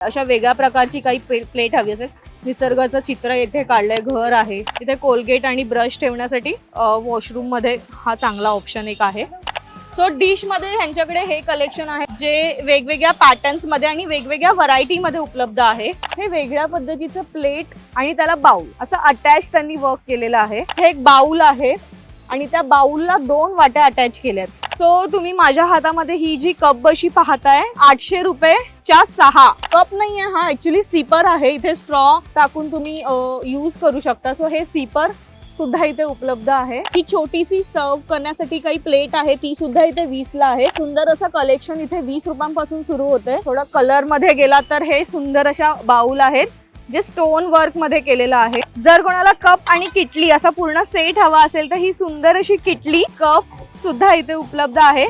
अशा वेगळ्या प्रकारची काही प्लेट हवी असेल. निसर्गाचं चित्र येथे काढलंय घर आहे. तिथे कोलगेट आणि ब्रश ठेवण्यासाठी वॉशरूममध्ये हा चांगला ऑप्शन एक आहे. सो डिशमध्ये ह्यांच्याकडे हे कलेक्शन आहे जे वेगवेगळ्या पॅटर्न्समध्ये आणि वेगवेगळ्या व्हरायटी मध्ये उपलब्ध आहे. हे वेगळ्या पद्धतीचं प्लेट आणि त्याला बाउल असं अटॅच त्यांनी वर्क केलेलं आहे. हे एक बाउल आहे. आणि त्या बाउलला दोन वाट्या अटॅच केल्यात. सो तुम्ही माझ्या हातामध्ये ही जी कप बशी पाहताय आठशे रुपये च्या सहा. कप नाहीये हा ऍक्च्युली सीपर आहे. इथे स्ट्रॉ टाकून तुम्ही यूज करू शकता. सो हे सीपर सुद्धा इथे उपलब्ध आहे. ही छोटीशी सर्व करण्यासाठी काही प्लेट आहे. ती सुद्धा इथे वीस ला आहे. सुंदर असं कलेक्शन इथे वीस रुपयांपासून सुरू होते थोडं कलरमध्ये गेला तर हे सुंदर अशा बाउल आहेत. जे स्टोन वर्कमध्ये केलेलं आहे. जर कोणाला कप आणि किटली असा पूर्ण सेट हवा असेल तर ही सुंदर अशी किटली कप सुद्धा इथे उपलब्ध आहे.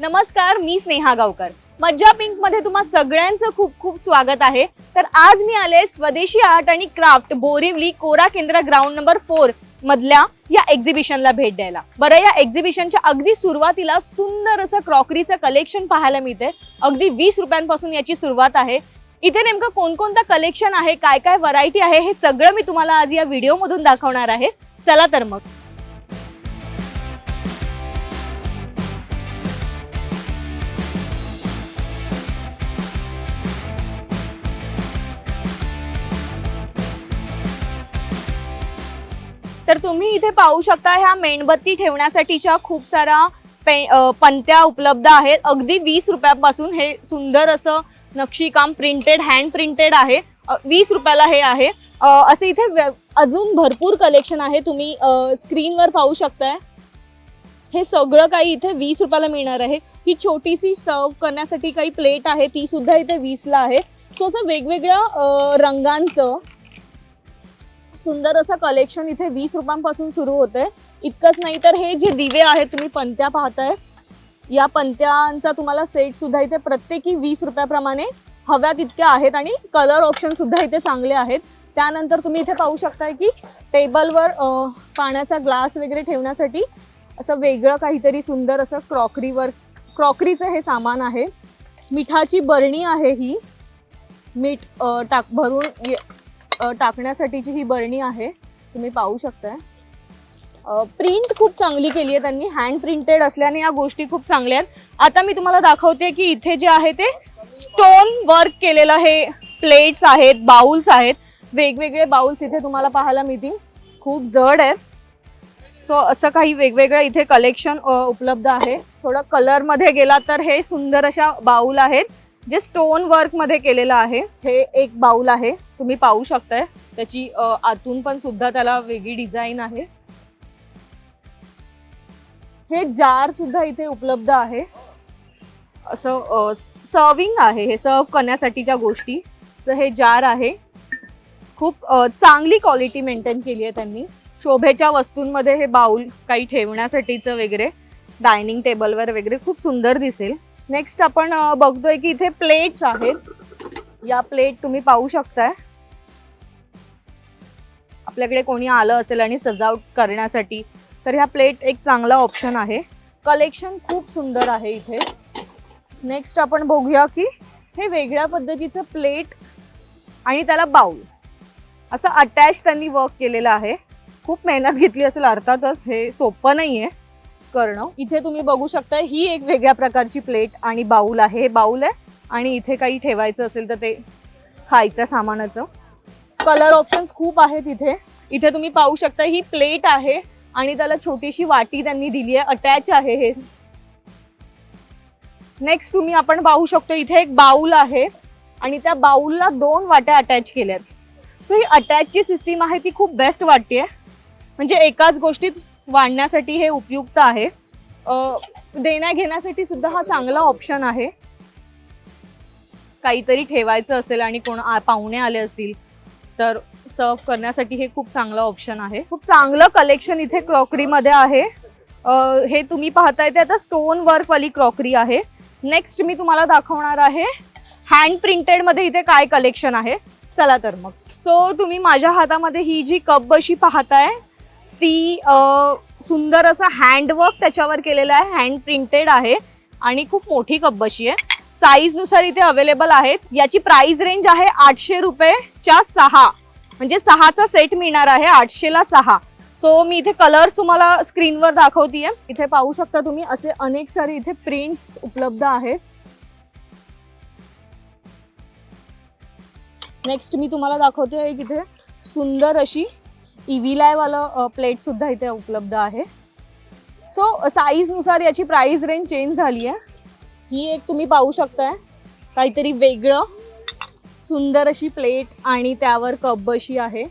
नमस्कार मी स्नेहा गावकर. मज्जा पिंकमध्ये तुम्हा सगळ्यांचं खूप खूप स्वागत आहे. तर आज मी आले स्वदेशी आर्ट आणि क्राफ्ट बोरिवली कोरा केंद्र ग्राउंड नंबर फोर मधल्या या एक्झिबिशनला भेट द्यायला. बरं या एक्झिबिशनच्या अगदी सुरुवातीला सुंदर असं क्रॉकरीचं कलेक्शन पाहायला मिळते अगदी वीस रुपयांपासून याची सुरुवात आहे. इथे नेमकं कोणकोणतं कलेक्शन आहे काय काय व्हरायटी आहे हे सगळं मी तुम्हाला आज या व्हिडिओमधून दाखवणार आहे. चला तर मग. तर तुम्ही इथे पाहू शकता ह्या मेणबत्ती ठेवण्यासाठीच्या खूप साऱ्या पे पंत्या उपलब्ध आहेत. अगदी वीस रुपयापासून हे सुंदर असं नक्षीकाम प्रिंटेड हँड प्रिंटेड आहे. वीस रुपयाला हे आहे. असे इथे व्य- अजून भरपूर कलेक्शन आहे. तुम्ही स्क्रीनवर पाहू शकताय. हे सगळं काही इथे वीस रुपयाला मिळणार आहे. ही छोटीशी सर्व करण्यासाठी काही प्लेट आहे ती सुद्धा इथे वीसला आहे. सो असं वेगवेगळ्या रंगांचं सुंदर असं कलेक्शन इथे वीस रुपयांपासून सुरू होते इतकंच नाही तर हे जे दिवे आहेत तुम्ही पंत्या पाहताय. या पंत्यांचा तुम्हाला सेट सुद्धा इथे प्रत्येकी वीस रुपयाप्रमाणे हव्या तितक्या आहेत आणि कलर ऑप्शन सुद्धा इथे चांगले आहेत. त्यानंतर तुम्ही इथे पाहू शकताय की टेबलवर पाण्याचा ग्लास वगैरे ठेवण्यासाठी असं वेगळं काहीतरी सुंदर असं क्रॉकरीवर क्रॉकरीचं हे सामान आहे. मिठाची बरणी आहे ही. मीठ टाक भरून ये- टाकण्यासाठीची ही बरणी आहे. तुम्ही पाहू शकताय. प्रिंट खूप चांगली केली आहे त्यांनी. हँड प्रिंटेड असल्याने या गोष्टी खूप चांगल्या आहेत. आता मी तुम्हाला दाखवते की इथे जे आहे ते स्टोन वर्क केलेलं हे प्लेट्स आहेत बाउल्स आहेत. वेगवेगळे बाउल्स इथे तुम्हाला पाहायला मिळतील. खूप जड आहेत सो असं काही वेगवेगळं इथे कलेक्शन उपलब्ध आहे. थोडं कलरमध्ये गेला तर हे सुंदर अशा बाउल आहेत. जे स्टोन वर्कमध्ये केलेलं आहे हे एक बाउल आहे. तुम्ही पाहू शकताय. त्याची आतून पण सुद्धा त्याला वेगळी डिझाईन आहे. हे जार सुद्धा इथे उपलब्ध आहे. असं सर्विंग आहे. हे सर्व करण्यासाठीच्या गोष्टीचं हे जार आहे. खूप चांगली क्वालिटी मेंटेन केली आहे त्यांनी. शोभेच्या वस्तूंमध्ये हे बाउल काही ठेवण्यासाठीचं वगैरे डायनिंग टेबलवर वगैरे खूप सुंदर दिसेल. नेक्स्ट आपण बघतोय की इथे प्लेट्स आहेत. या प्लेट तुम्ही पाहू शकताय. आपल्याकडे कोणी आलं असेल आणि सजावट करण्यासाठी तर ह्या प्लेट एक चांगला ऑप्शन आहे. कलेक्शन खूप सुंदर आहे इथे. नेक्स्ट आपण बघूया की हे वेगळ्या पद्धतीचं प्लेट आणि त्याला बाउल असं अटॅच त्यांनी वर्क केलेलं आहे. खूप मेहनत घेतली असेल अर्थातच हे सोपं नाही आहे करणं. इथे तुम्ही बघू शकता ही एक वेगळ्या प्रकारची प्लेट आणि बाऊल आहे. हे बाऊल आहे आणि इथे काही ठेवायचं असेल तर ते खायचं सामानाचं. कलर ऑप्शन्स खूप आहेत इथे. इथे तुम्ही पाहू शकता ही प्लेट आहे आणि त्याला छोटीशी वाटी त्यांनी दिली आहे. अटॅच आहे हे. नेक्स्ट तुम्ही आपण पाहू शकतो इथे एक बाऊल आहे आणि त्या बाऊलला दोन वाट्या अटॅच केल्यात. सो ही अटॅचची सिस्टीम आहे ती खूप बेस्ट वाटते म्हणजे एकाच गोष्टीत वाढण्यासाठी हे उपयुक्त आहे. देण्याघेण्यासाठी देण्या घेण्यासाठी सुद्धा हा चांगला ऑप्शन आहे. काहीतरी ठेवायचं असेल आणि कोण पाहुणे आले असतील तर सर्व करण्यासाठी हे खूप चांगलं ऑप्शन आहे. खूप चांगलं कलेक्शन इथे क्रॉकरीमध्ये आहे. हे तुम्ही पाहताय ते आता स्टोन वर्कवाली क्रॉकरी आहे. नेक्स्ट मी तुम्हाला दाखवणार आहे हँड प्रिंटेडमध्ये इथे काय कलेक्शन आहे. चला तर मग. सो तुम्ही माझ्या हातामध्ये ही जी कप बशी पाहताय ती सुंदर असं हँडवर्क त्याच्यावर केलेलं आहे हँड प्रिंटेड आहे आणि खूप मोठी कब्बशी आहे. साईजनुसार इथे अवेलेबल आहेत. याची प्राइस रेंज आहे आठशे रुपयेच्या सहा. म्हणजे सहाचा सेट मिळणार आहे आठशेला सहा. सो मी इथे कलर्स तुम्हाला स्क्रीनवर दाखवतीये. इथे पाहू शकता तुम्ही असे अनेक सारे इथे प्रिंट्स उपलब्ध आहेत. नेक्स्ट मी तुम्हाला दाखवते एक इथे सुंदर अशी इव्हिलायवालं प्लेट सुद्धा इथे उपलब्ध आहे. सो साईजनुसार याची प्राईज रेंज चेंज झाली आहे. ही एक तुम्ही पाहू शकताय. काहीतरी वेगळं सुंदर अशी प्लेट आणि त्यावर कप अशी आहे.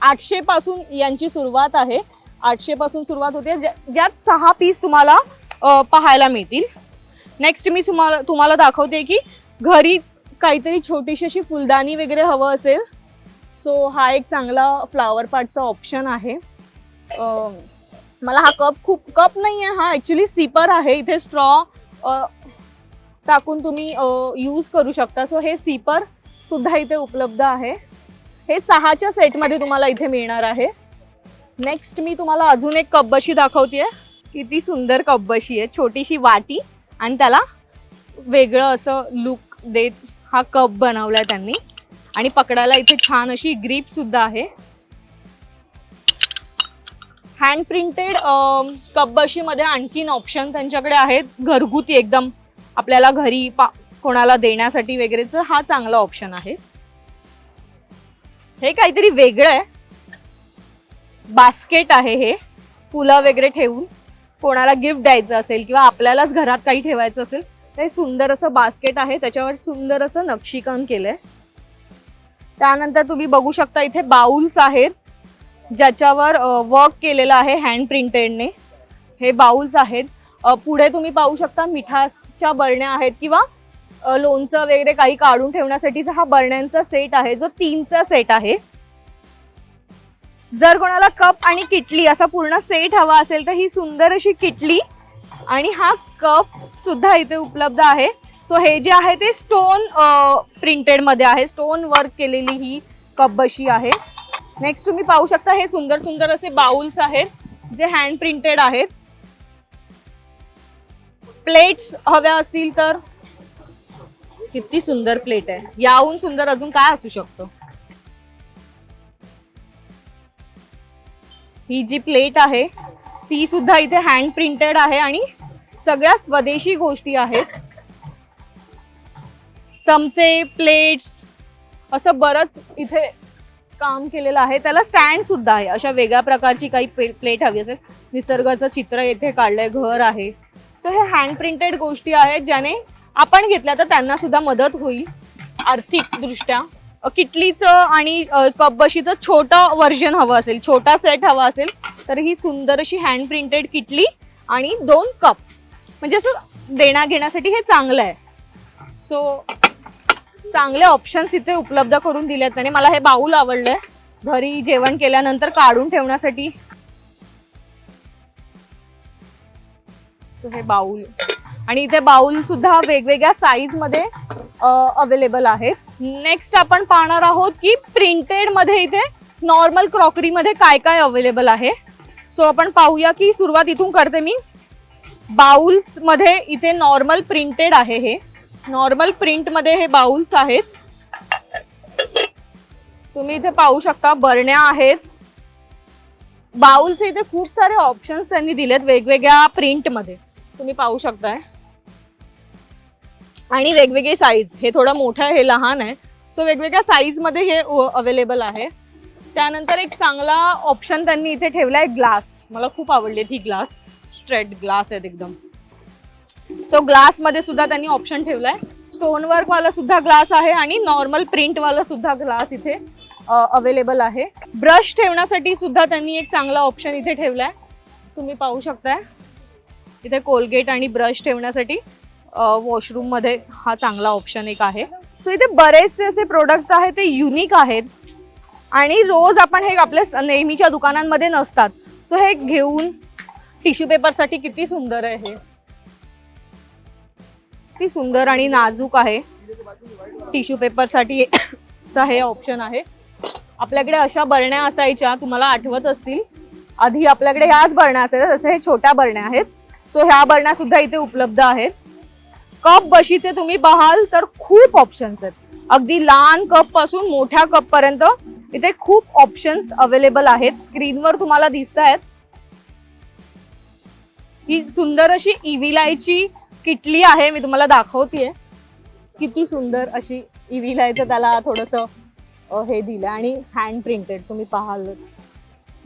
आठशे पासून यांची सुरुवात आहे. आठशे पासून सुरुवात होते. ज्या- ज्यात सहा पीस तुम्हाला पाहायला मिळतील. नेक्स्ट मी तुम्हाला तुम्हाला दाखवते की घरीच काहीतरी छोटीशी अशी फुलदाणी वगैरे हवं असेल सो हा एक चांगला फ्लावर पार्टचा ऑप्शन आहे. मला हा कप खूप कप नाही आहे हा ॲक्च्युली सिपर आहे. इथे स्ट्रॉ टाकून तुम्ही यूज करू शकता. सो हे सिपर सुद्धा इथे उपलब्ध आहे. हे सहाच्या सेटमध्ये तुम्हाला इथे मिळणार आहे. नेक्स्ट मी तुम्हाला अजून एक कपबशी दाखवते किती सुंदर कपबशी आहे. छोटीशी वाटी आणि त्याला वेगळं असं लुक देत हा कप बनवला आहे त्यांनी. आणि पकडायला इथे छान अशी ग्रीप सुद्धा आहे. हँड प्रिंटेड कपबशीमध्ये आणखीन ऑप्शन त्यांच्याकडे आहेत. घरगुती एकदम आपल्याला घरी पा कोणाला देण्यासाठी वगैरेच हा चांगला ऑप्शन आहे. हे काहीतरी वेगळं आहे. बास्केट आहे हे. फुलं वगैरे ठेवून कोणाला गिफ्ट द्यायचं असेल किंवा आपल्यालाच घरात काही ठेवायचं असेल तर हे सुंदर असं बास्केट आहे. त्याच्यावर सुंदर असं नक्षीकाम केलंय. त्यानंतर तुम्ही बघू शकता इथे बाउल्स आहेत ज्याच्यावर वर्क केलेलं आहे हँड प्रिंटेडने हे बाउल्स आहेत. पुढे तुम्ही पाहू शकता मिठाच्या बरण्या आहेत किंवा लोणचं वगैरे काही काढून ठेवण्यासाठीचा हा बरण्यांचा सेट आहे जो तीनचा सेट आहे. जर कोणाला कप आणि किटली असा पूर्ण सेट हवा असेल तर ही सुंदर अशी किटली आणि हा कप सुद्धा इथे उपलब्ध आहे. सो हे जे आहे ते स्टोन प्रिंटेडमध्ये आहे. स्टोन वर्क केलेली ही कपबशी आहे. नेक्स्ट तुम्ही पाहू शकता हे सुंदर सुंदर असे बाउल्स आहेत जे हँड प्रिंटेड आहेत. प्लेट्स हव्या असतील तर. किती सुंदर प्लेट आहे. याहून सुंदर अजून काय असू शकतो? ही जी प्लेट आहे ती सुद्धा इथे हँड प्रिंटेड आहे आणि सगळ्या स्वदेशी गोष्टी आहेत. चमचे प्लेट्स असं बरंच इथे काम केलेलं आहे. त्याला स्टँड सुद्धा आहे. अशा वेगळ्या प्रकारची काही प्लेट हवी असेल. निसर्गाचं चित्र येथे काढलंय घर आहे. सो हे हँड प्रिंटेड गोष्टी आहेत ज्याने आपण घेतल्या तर त्यांना सुद्धा मदत होईल. आर्थिक दृष्ट्या. किटलीचं आणि कपबशीचं छोटं व्हर्जन हवं असेल छोटा सेट हवा असेल तर ही सुंदर अशी हँड प्रिंटेड किटली आणि दोन कप म्हणजे असं देण्या घेण्यासाठी हे चांगलं आहे. सो चांगले ऑप्शन्स इथे उपलब्ध करून दिलेत त्याने मला हे बाऊल आवडलंय. घरी जेवण केल्यानंतर काढून ठेवण्यासाठी. सो हे बाऊल. आणि इथे बाऊल सुद्धा वेगवेगळ्या साईजमध्ये अवेलेबल आहेत. नेक्स्ट आपण पाहणार आहोत की प्रिंटेडमध्ये इथे नॉर्मल क्रॉकरी मध्ये काय काय अवेलेबल आहे. सो आपण पाहूया की सुरुवात इथून करते मी. बाउल्समध्ये इथे नॉर्मल प्रिंटेड आहे हे. नॉर्मल प्रिंटमध्ये हे बाउल्स आहेत. तुम्ही इथे पाहू शकता बरण्या आहेत. बाउल्स इथे खूप सारे ऑप्शन्स त्यांनी दिलेत वेगवेगळ्या प्रिंटमध्ये तुम्ही पाहू शकताय. आणि वेगवेगळी साईज हे थोडं मोठं आहे हे लहान आहे. सो वेगवेगळ्या साईजमध्ये हे अवेलेबल आहे. त्यानंतर एक चांगला ऑप्शन त्यांनी इथे ठेवला आहे ग्लास मला खूप आवडली ही ग्लास स्ट्रेट ग्लास आहेत एकदम. सो ग्लासमध्ये सुद्धा त्यांनी ऑप्शन ठेवलाय. स्टोन वर्क वाला सुद्धा ग्लास आहे आणि नॉर्मल प्रिंट वाला सुद्धा ग्लास इथे अवेलेबल आहे. ब्रश ठेवण्यासाठी सुद्धा त्यांनी एक चांगला ऑप्शन इथे ठेवलाय. तुम्ही पाहू शकताय. इथे कोलगेट आणि ब्रश ठेवण्यासाठी वॉशरूममध्ये हा चांगला ऑप्शन एक आहे. सो इथे बरेचसे असे प्रोडक्ट आहेत ते युनिक आहेत. आणि रोज आपण हे आपल्या नेहमीच्या दुकानांमध्ये नसतात. सो हे घेऊन टिश्यू पेपरसाठी किती सुंदर आहे हे. किती सुंदर आणि नाजूक आहे. टिश्यू पेपरसाठी चा हे ऑप्शन आहे. आपल्याकडे अशा बरण्या असायच्या तुम्हाला आठवत असतील. आधी आपल्याकडे ह्याच बरण्या असायच्या तसे हे छोट्या बरण्या आहेत. सो ह्या बरण्या सुद्धा इथे उपलब्ध आहेत. कप बशीचे तुम्ही पाहाल तर खूप ऑप्शन्स आहेत. अगदी लहान कपपासून मोठ्या कप पर्यंत इथे खूप ऑप्शन्स अवेलेबल आहेत. स्क्रीनवर तुम्हाला दिसत आहेत ही सुंदर अशी इव्हिलायची किटली आहे मी तुम्हाला दाखवतीये. किती सुंदर अशी इव्हिलायचं त्याला थोडस हे दिलं आणि हँड प्रिंटेड तुम्ही पाहालच.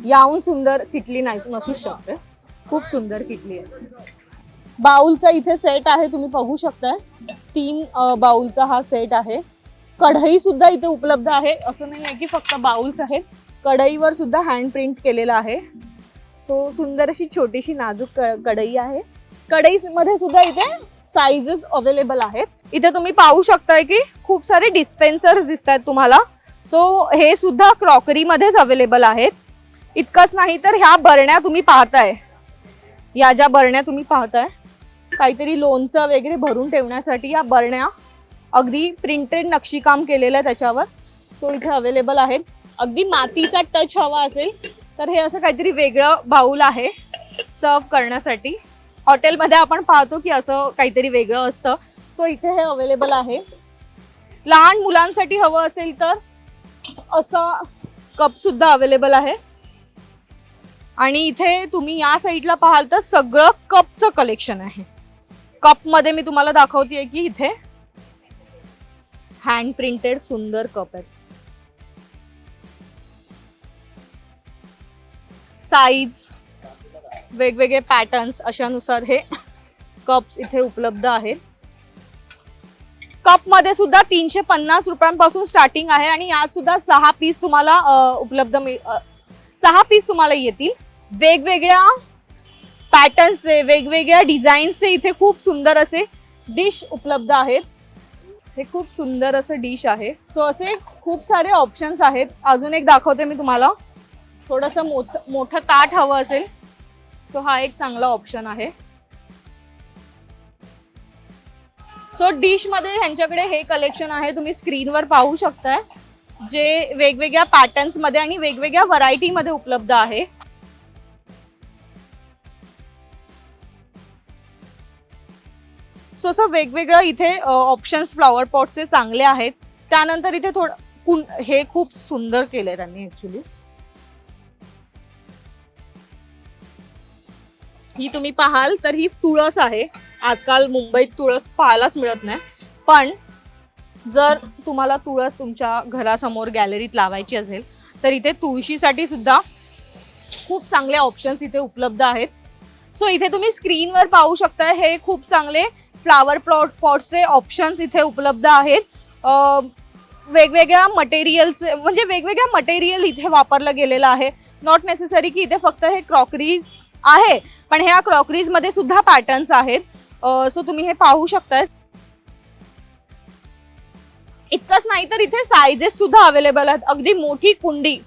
याहून सुंदर किटली नाही नसूच शकते. खूप सुंदर किटली आहे. बाऊलचा इथे सेट आहे तुम्ही बघू शकताय. तीन बाऊलचा बाउलचा हा सेट आहे. कढई सुद्धा इथे उपलब्ध आहे. असं नाही आहे की फक्त बाउल्स आहेत. कढईवर सुद्धा हँड प्रिंट केलेला आहे. सो सुंदर अशी छोटीशी नाजूक क- कढई आहे. कढईमध्ये सुद्धा इथे साईजेस अवेलेबल आहेत. इथे तुम्ही पाहू शकताय की खूप सारे डिस्पेन्सर्स दिसत आहेत तुम्हाला. सो हे सुद्धा क्रॉकरीमध्येच अवेलेबल आहेत. इतकंच नाही तर ह्या बरण्या तुम्ही पाहताय. या ज्या बरण्या तुम्ही पाहताय काहीतरी लोणचं वगैरे भरून ठेवण्यासाठी या बरण्या अगदी प्रिंटेड नक्षीकाम केलेलं आहे त्याच्यावर. सो इथे अवेलेबल आहेत. अगदी मातीचा टच हवा असेल तर हे असं काहीतरी वेगळं बाऊल आहे सर्व करण्यासाठी. हॉटेलमध्ये आपण पाहतो की असं काहीतरी वेगळं असतं. सो इथे हे अवेलेबल आहे. लहान मुलांसाठी हवं असेल तर असा कप सुद्धा अवेलेबल आहे. आणि इथे तुम्ही या साईडला पाहाल तर सगळं कपचं कलेक्शन आहे. कपमध्ये मी तुम्हाला दाखवते की इथे हँड प्रिंटेड सुंदर कप आहेत. साईज वेगवेगळे पॅटर्न्स अशानुसार हे कप्स इथे उपलब्ध आहेत. कपमध्ये सुद्धा तीनशे पन्नास रुपयांपासून स्टार्टिंग आहे आणि यात सुद्धा सहा पीस तुम्हाला उपलब्ध मिळ सहा पीस तुम्हाला येतील. वेगवेगळ्या पॅटर्न्सचे वेगवेगळ्या डिझाईन्सचे इथे खूप सुंदर असे डिश उपलब्ध आहेत. हे खूप सुंदर असं डिश आहे. सो असे खूप सारे ऑप्शन्स आहेत. अजून एक दाखवते मी तुम्हाला. थोडंसं मोठ मोठं ताट हवं असेल. सो हा एक चांगला ऑप्शन आहे. सो डिशमध्ये ह्यांच्याकडे हे कलेक्शन आहे. तुम्ही स्क्रीनवर पाहू शकताय. जे वेगवेगळ्या पॅटर्न्समध्ये आणि वेगवेगळ्या व्हरायटी मध्ये उपलब्ध आहे. सो असं वेगवेगळं इथे ऑप्शन्स फ्लॉवर पॉट्सचे चांगले आहेत. त्यानंतर इथे थोडं कुं हे खूप सुंदर केलंय त्यांनी ऍक्च्युली ही तुम्ही पाहाल तर ही तुळस आहे. आजकाल मुंबईत तुळस पाहायलाच मिळत नाही. पण जर तुम्हाला तुळस तुमच्या घरासमोर गॅलरीत लावायची असेल तर इथे तुळशीसाठी सुद्धा खूप चांगले ऑप्शन्स इथे उपलब्ध आहेत. सो इथे तुम्ही स्क्रीनवर पाहू शकता हे खूप चांगले फ्लावर प्लॉट पॉटचे ऑप्शन्स इथे उपलब्ध आहेत. वेगवेगळ्या मटेरियलचे म्हणजे वेगवेगळ्या मटेरियल इथे वापरलं गेलेलं आहे. नॉट नेसेसरी की इथे फक्त हे क्रॉकरीज आहे. पण ह्या क्रॉकरीजमध्ये सुद्धा पॅटर्न्स आहेत. सो तुम्ही हे पाहू शकताय. इतकंच नाही तर इथे सायझेस सुद्धा अवेलेबल आहेत. अगदी मोठी कुंडी.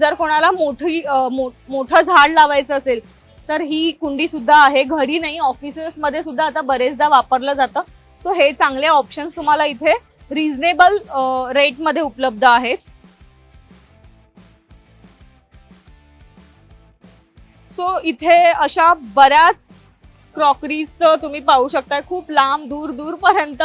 जर कोणाला मोठी मोठं झाड लावायचं असेल तर ही कुंडी सुद्धा आहे. घरी नाही ऑफिसेस मध्ये सुद्धा आता बरेचदा वापरलं जातं. सो हे चांगले ऑप्शन्स तुम्हाला इथे रिजनेबल रेटमध्ये उपलब्ध आहेत. सो इथे अशा बऱ्याच क्रॉकरीजचं तुम्ही पाहू शकता खूप लांब दूर दूरपर्यंत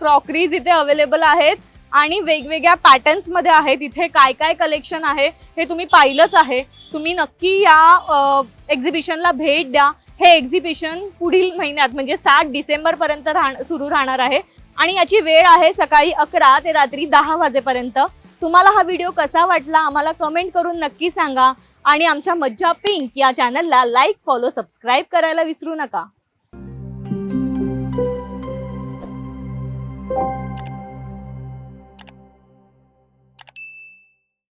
क्रॉकरीज इथे अवेलेबल आहेत. आणि वेगवेगळ्या पॅटर्न्समध्ये आहेत. इथे काय काय कलेक्शन आहे हे तुम्ही पाहिलंच आहे. तुम्ही नक्की या एक्झिबिशनला भेट द्या. हे एक्झिबिशन पुढील महिन्यात म्हणजे सात डिसेंबरपर्यंत राह सुरू राहणार आहे. आणि याची वेळ आहे सकाळी अकरा ते रात्री दहा वाजेपर्यंत. तुम्हाला हा व्हिडिओ कसा वाटला आम्हाला कमेंट करून नक्की सांगा. आणि आमच्या मज्जा पिंक या चॅनलला लाईक फॉलो सबस्क्राईब करायला विसरू नका.